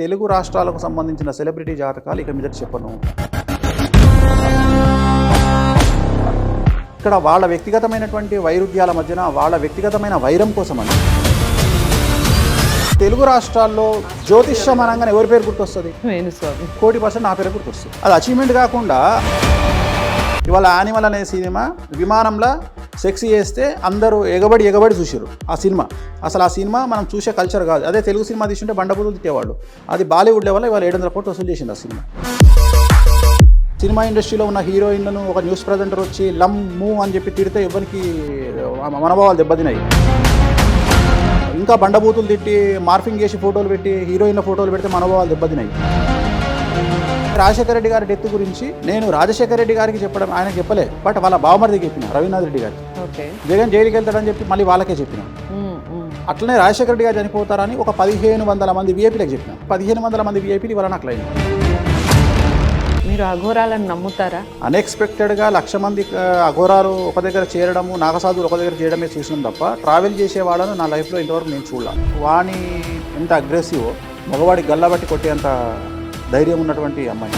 తెలుగు రాష్ట్రాలకు సంబంధించిన సెలబ్రిటీ జాతకాలు ఇక మీదట చెప్పను. ఇక్కడ వాళ్ళ వ్యక్తిగతమైనటువంటి వైరుధ్యాల మధ్యన వాళ్ళ వ్యక్తిగతమైన వైరం కోసం అని తెలుగు రాష్ట్రాల్లో జ్యోతిష్యం అనగానే ఎవరి పేరు గుర్తొస్తుంది? కోటి పర్సెంట్ నా పేరు గుర్తొస్తుంది. అది అచీవ్మెంట్ కాకుండా ఇవాళ యానిమల్ అనే సినిమా విమానంలో సెక్స్ చేస్తే అందరూ ఎగబడి ఎగబడి చూసారు ఆ సినిమా. అసలు ఆ సినిమా మనం చూసే కల్చర్ కాదు. అదే తెలుగు సినిమా తీసుంటే బండబూతులు తిట్టేవాళ్ళు. అది బాలీవుడ్ లెవెల్ ఇవాళ ఏడు వందల కోట్లు వసూలు చేసింది ఆ సినిమా. సినిమా ఇండస్ట్రీలో ఉన్న హీరోయిన్లను ఒక న్యూస్ ప్రజెంటర్ వచ్చి లమ్ మూ అని చెప్పి తిడితే ఎవరికి మనోభావాలు దెబ్బతినాయి ఇంకా బండబూతులు తిట్టి మార్ఫింగ్ చేసి ఫోటోలు పెట్టి హీరోయిన్ల ఫోటోలు పెడితే మనోభావాలు దెబ్బతినాయి రాజశేఖర రెడ్డి గారి డెత్ గురించి నేను రాజశేఖర రెడ్డి గారికి చెప్పడం ఆయన చెప్పలే. బట్ వాళ్ళ బావమరిది చెప్పిన రవీంద్రనాథ్ రెడ్డి గారికి. జగన్ జైలుకి వెళ్తాడని చెప్పి మళ్ళీ వాళ్ళకే చెప్పిన. అట్లనే రాజశేఖర రెడ్డి గారు చనిపోతారని ఒక పదిహేను వందల మంది వీఐపీలకు చెప్పిన. పదిహేను వందల మంది వీఐపీలు ఇవాళ నాకు లైన్. మీరు అఘోరాలను నమ్ముతారా? అన్ఎక్స్పెక్టెడ్గా లక్ష మంది అఘోరాలు ఒక దగ్గర చేరడము నాగసాధువులు ఒక దగ్గర చేయడమే చూసినాం తప్ప ట్రావెల్ చేసే వాళ్ళను నా లైఫ్లో ఇంతవరకు నేను చూడాలి. వాణి ఎంత అగ్రెసివ్ మగవాడి గల్లబట్టి కొట్టేంత ధైర్యం ఉన్నటువంటి అమ్మాయి.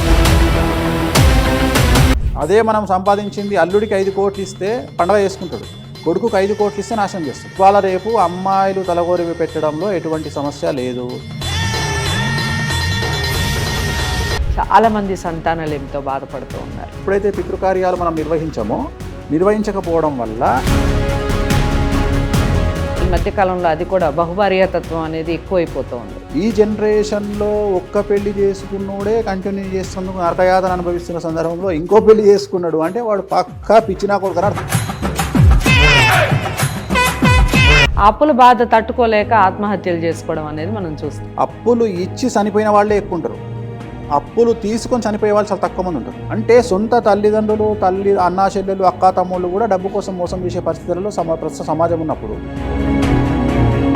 అదే మనం సంపాదించింది అల్లుడికి ఐదు కోట్లు ఇస్తే పండగ చేసుకుంటాడు. కొడుకుకి ఐదు కోట్లు ఇస్తే నాశనం చేస్తాడు. ఇవాళ రేపు అమ్మాయిలు తలగోరి పెట్టడంలో ఎటువంటి సమస్య లేదు. చాలా మంది సంతానలేమితో బాధపడుతూ ఉన్నారు. ఎప్పుడైతే పితృకార్యాలు మనం నిర్వహించామో నిర్వహించకపోవడం వల్ల ఈ మధ్య కాలంలో అది కూడా బహుభార్యాతత్వం అనేది ఎక్కువైపోతూ ఉంది ఈ జనరేషన్లో ఒక్క పెళ్ళి చేసుకున్నోడే కంటిన్యూ చేస్తున్నందుకు నరకయాతన అనుభవిస్తున్న సందర్భంలో ఇంకో పెళ్ళి చేసుకున్నాడు. అంటే వాడు పక్కా పిచ్చినా కొడుకురా అప్పుల బాధ తట్టుకోలేక ఆత్మహత్యలు చేసుకోవడం అనేది మనం చూస్తాం. అప్పులు ఇచ్చి చనిపోయిన వాళ్ళే ఎక్కువ ఉంటారు. అప్పులు తీసుకొని చనిపోయే వాళ్ళు చాలా తక్కువ మంది ఉంటారు. అంటే సొంత తల్లిదండ్రులు తల్లి అన్నా చెల్లెలు అక్కా తమ్ముళ్ళు కూడా డబ్బు కోసం మోసం చేసే పరిస్థితులలో సమా ప్రస్తుత సమాజం ఉన్నప్పుడు